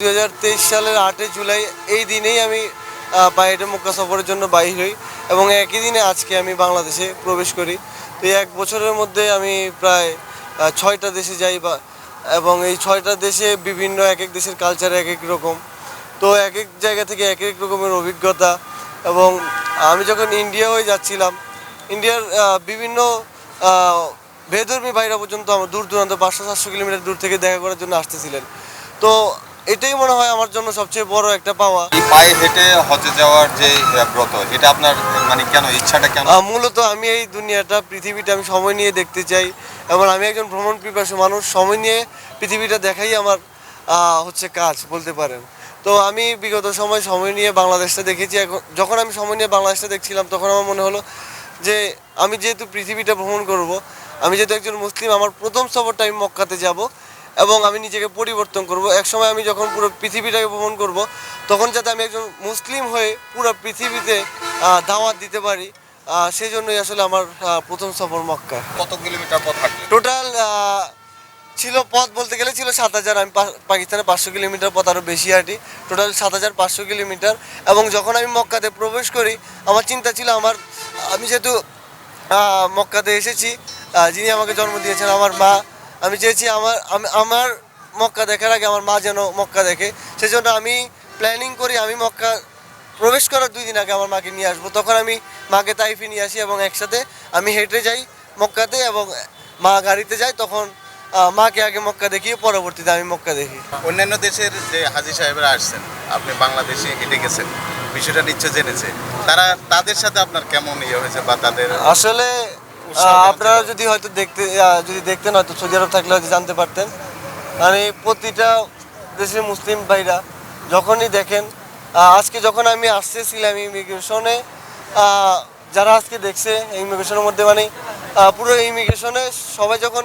দুই হাজার তেইশ সালের আটই জুলাই এই দিনেই আমি বাইরে মক্কা সফরের জন্য বাইর হই এবং একই দিনে আজকে আমি বাংলাদেশে প্রবেশ করি। তো এক বছরের মধ্যে আমি প্রায় ছয়টা দেশে যাই বা এবং এই ছয়টা দেশে বিভিন্ন এক এক দেশের কালচার এক এক রকম। তো এক এক জায়গা থেকে এক এক রকমের অভিজ্ঞতা এবং আমি যখন ইন্ডিয়া হয়ে যাচ্ছিলাম ইন্ডিয়ার বিভিন্ন আহ, বেদর্মী ভাইরা পর্যন্ত আমার দূর দূরান্ত পাঁচশো সাতশো কিলোমিটার দূর থেকে দেখা করার জন্য আসতেছিলেন। তো এটাই মনে হয় আমার জন্য সবচেয়ে বড় একটা পাওয়া। এই পায়ে হেঁটে হজে যাওয়ার যে ব্রত এটা আপনার মানে কেন ইচ্ছাটা কেন? মূলত আমি এই দুনিয়াটা পৃথিবীটা আমি সময় নিয়ে দেখতে চাই এবং আমি একজন ভ্রমণ পিপাসু মানুষ সময় নিয়ে পৃথিবীটা দেখাই আমার হচ্ছে কাজ বলতে পারেন। তো আমি বিগত সময় সময় নিয়ে বাংলাদেশটা দেখেছি এখন যখন আমি সময় নিয়ে বাংলাদেশটা দেখছিলাম তখন আমার মনে হলো যে আমি যেহেতু পৃথিবীটা ভ্রমণ করব আমি যেহেতু একজন মুসলিম আমার প্রথম সফরটা আমি মক্কাতে যাব। এবং আমি নিজেকে পরিবর্তন করব। একসময় আমি যখন পুরো পৃথিবীটাকে ভ্রমণ করব তখন যাতে আমি একজন মুসলিম হয়ে পুরো পৃথিবীতে দাওয়াত দিতে পারি সেই জন্যই আসলে আমার প্রথম সফর মক্কা কত কিলোমিটার পথ টোটাল ছিল পথ বলতে গেলে ছিল সাত হাজার আমি পাকিস্তানে পাঁচশো কিলোমিটার পথ আরও বেশি হাঁটি। টোটাল সাত হাজার পাঁচশো কিলোমিটার। এবং যখন আমি মক্কাতে প্রবেশ করি আমার চিন্তা ছিল আমার আমি যেহেতু মক্কাতে এসেছি যিনি আমাকে জন্ম দিয়েছেন আমার মা আমি চেয়েছি আমার আমি- আমার মক্কা দেখার আগে আমার মা যেন মক্কা দেখে। সেজন্য আমি প্ল্যানিং করি আমি মক্কা প্রবেশ করার দুই দিন আগে আমার মাকে নিয়ে আসব। তখন আমি মাকে তাইফে নিয়ে আসি এবং একসাথে আমি হেঁটে যাই মক্কাতে এবং মা গাড়িতে যাই তখন মাকে আগে মক্কা দেখিয়ে পরবর্তীতে আমি মক্কা দেখি। অন্যান্য দেশের যে হাজি সাহেবরা আসছেন আপনি বাংলাদেশে হেঁটে গেছেন বিষয়টা নিশ্চয় জেনেছে। তারা তাদের সাথে আপনার কেমন ইয়ে হয়েছে বা তাদের আসলে আপনারা যদি হয়তো দেখতে যদি দেখতেন হয়তো সৌদি আরব থাকলে হয়তো জানতে পারতেন। মানে প্রতিটা দেশের মুসলিম ভাইরা যখনই দেখেন আজকে যখন আমি আসতেছিলাম ইমিগ্রেশনে যারা আজকে দেখছে ইমিগ্রেশনের মধ্যে মানে পুরো ইমিগ্রেশনে সবাই যখন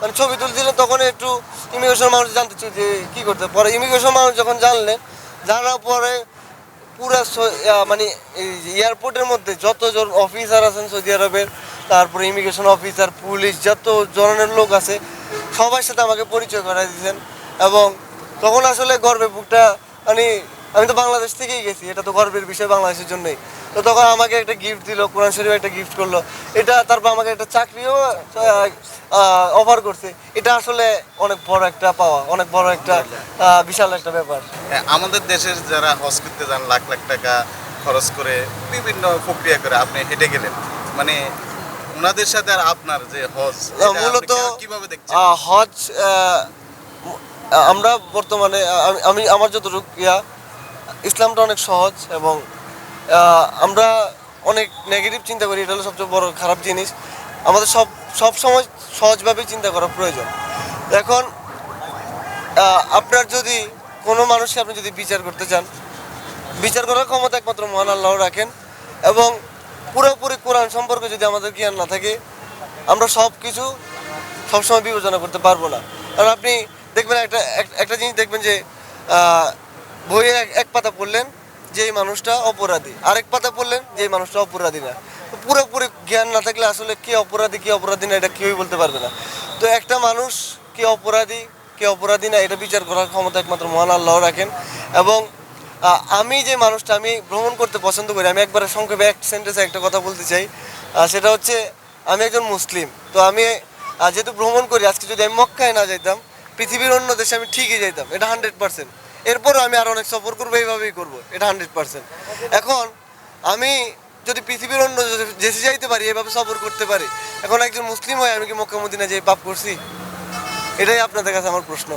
মানে ছবি তুলছিলেন তখন একটু ইমিগ্রেশন মানুষ জানতে চাই যে কী করতে। পরে ইমিগ্রেশন মানুষ যখন জানলেন জানার পরে পুরা মানে এই এয়ারপোর্টের মধ্যে যতজন অফিসার আছেন সৌদি আরবের তারপরে ইমিগ্রেশন অফিসার পুলিশ যত ধরনের লোক আছে, সবার সাথে আমাকে পরিচয় করাই দিয়েছেন। এবং তখন আসলে গর্বে বুকটা মানে আমি তো বাংলাদেশ থেকেই গেছি, এটা তো গর্বের বিষয় বাংলাদেশের জন্যই। তো তখন আমাকে একটা গিফট দিল, কোরআন শরীফ একটা গিফট করল। এটা তারপর আমাকে একটা চাকরিও অফার করছে। এটা আসলে অনেক বড় একটা পাওয়া, অনেক বড় একটা বিশাল একটা ব্যাপার। আমাদের দেশের যারা হজ করতে যান, লাখ লাখ টাকা খরচ করে, বিভিন্ন প্রক্রিয়া করে আপনি হেঁটে গেলেন। মানে ওনাদের সাথে আর আপনার যে হজ মূলত কীভাবে দেখছেন? হজ আমরা বর্তমানে আমি আমি আমার যতটুকু ইয়া ইসলামটা অনেক সহজ এবং আমরা অনেক নেগেটিভ চিন্তা করি এটা হলো সবচেয়ে বড় খারাপ জিনিস। আমাদের সব সব সময় সহজভাবেই চিন্তা করা প্রয়োজন। এখন আপনার যদি কোনো মানুষকে আপনি যদি বিচার করতে চান বিচার করার ক্ষমতা একমাত্র মহান আল্লাহ রাখেন এবং পুরোপুরি কোরআন সম্পর্কে যদি আমাদের জ্ঞান না থাকে, আমরা সব কিছু সবসময় বিবেচনা করতে পারব না। কারণ আপনি দেখবেন একটা, এক- একটা জিনিস দেখবেন যে বইয়ে এক- পাতা পড়লেন যে মানুষটা অপরাধী। আরেক পাতা পড়লেন যে মানুষটা অপরাধী না। পুরোপুরি জ্ঞান না থাকলে আসলে কে অপরাধী কে অপরাধী না, এটা কেউই বলতে পারবে না। তো একটা মানুষ কে অপরাধী কে অপরাধী না, এটা বিচার করার ক্ষমতা একমাত্র মহান আল্লাহ রাখেন। এবং আমি যে মানুষটা আমি ভ্রমণ করতে পছন্দ করি আমি একবারে সংক্ষেপে এক সেন্টেন্সে একটা কথা বলতে চাই। সেটা হচ্ছে আমি একজন মুসলিম তো আমি যেহেতু ভ্রমণ করি আজকে যদি আমি মক্কায় না যাইতাম পৃথিবীর অন্য দেশে আমি ঠিকই যাইতাম এটা হান্ড্রেড পার্সেন্ট এরপরও আমি আরও অনেক সফর করব এইভাবেই করব এটা হান্ড্রেড পার্সেন্ট এখন আমি যদি পৃথিবীর অন্য দেশে যাইতে পারি এভাবে সফর করতে পারি এখন একজন মুসলিম হয়ে আমি কি মক্কা মদিনা যে পাপ করছি? এটাই আপনাদের কাছে আমার প্রশ্ন।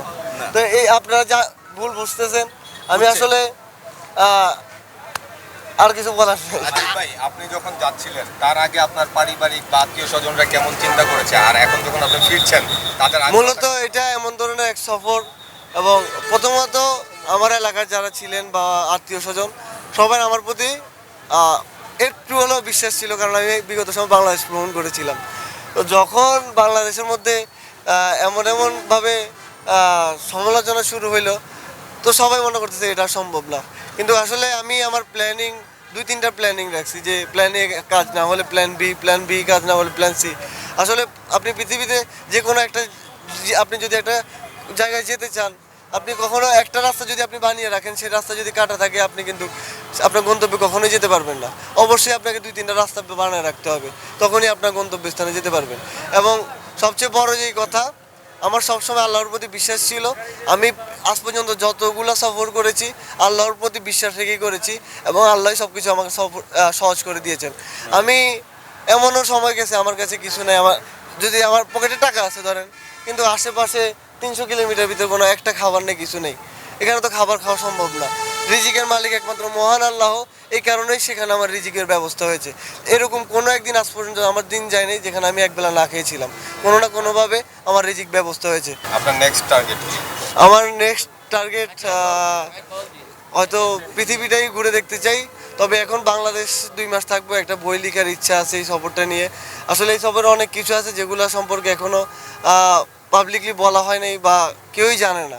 তো এই আপনারা যা ভুল বুঝতেছেন আমি আসলে আর কিছু বলার নেই। ভাই আপনি যখন যাচ্ছিলেন তার আগে আপনার পারিবারিক বা আত্মীয় স্বজনরা কেমন চিন্তা করেছে? আর এখন যখন আপনি ফিরছেন তাদের মূলত এটা এমন ধরনের এক সফর এবং প্রথমত আমার এলাকার যারা ছিলেন বা আত্মীয় স্বজন সবাই আমার প্রতি একটু হলেও বিশ্বাস ছিল কারণ আমি বিগত সময় বাংলাদেশ ভ্রমণ করেছিলাম। তো যখন বাংলাদেশের মধ্যে এমন এমনভাবে সমালোচনা শুরু হইল তো সবাই মনে করতেছে এটা সম্ভব না। কিন্তু আসলে আমি আমার প্ল্যানিং দুই তিনটা প্ল্যানিং রাখছি যে প্ল্যান এ কাজ না হলে প্ল্যান বি প্ল্যান বি কাজ না হলে প্ল্যান সি আসলে আপনি পৃথিবীতে যে কোনো একটা আপনি যদি একটা জায়গায় যেতে চান, আপনি কখনো একটা রাস্তা যদি আপনি বানিয়ে রাখেন, সেই রাস্তা যদি কাটা থাকে, আপনি কিন্তু আপনার গন্তব্যে কখনোই যেতে পারবেন না। অবশ্যই আপনাকে দুই তিনটা রাস্তা বানিয়ে রাখতে হবে, তখনই আপনার গন্তব্যস্থানে যেতে পারবেন। এবং সবচেয়ে বড় যেই কথা আমার সবসময় আল্লাহর প্রতি বিশ্বাস ছিল। আমি আজ পর্যন্ত যতগুলো সফর করেছি, আল্লাহর প্রতি বিশ্বাস রেখেই করেছি এবং আল্লাহ সব কিছু আমাকে সহজ করে দিয়েছেন। আমি এমনও সময় গেছে, আমার কাছে কিছু নেই, আমার, যদি আমার পকেটে টাকা আছে ধরেন, কিন্তু আশেপাশে তিনশো কিলোমিটার ভিতরে কোনো একটা খাবার নেই, কিছু নেই। এখানে তো খাবার খাওয়া সম্ভব না। রিজিকের মালিক একমাত্র মহান আল্লাহ। এই কারণেই সেখানে আমার রিজিকের ব্যবস্থা হয়েছে। এরকম কোনো একদিন আজ পর্যন্ত আমার দিন যায়নি যেখানে আমি একবেলা না খেয়েছিলাম। কোনো না কোনোভাবে আমার রিজিক ব্যবস্থা হয়েছে। আপনার নেক্সট টার্গেট আমার নেক্সট টার্গেট হয়তো পৃথিবীটাই ঘুরে দেখতে চাই। তবে এখন বাংলাদেশ দুই মাস থাকব একটা বই লেখার ইচ্ছা আছে এই সফরটা নিয়ে। আসলে এই সফরে অনেক কিছু আছে যেগুলো সম্পর্কে এখনও পাবলিকলি বলা হয় নাই বা কেউই জানে না।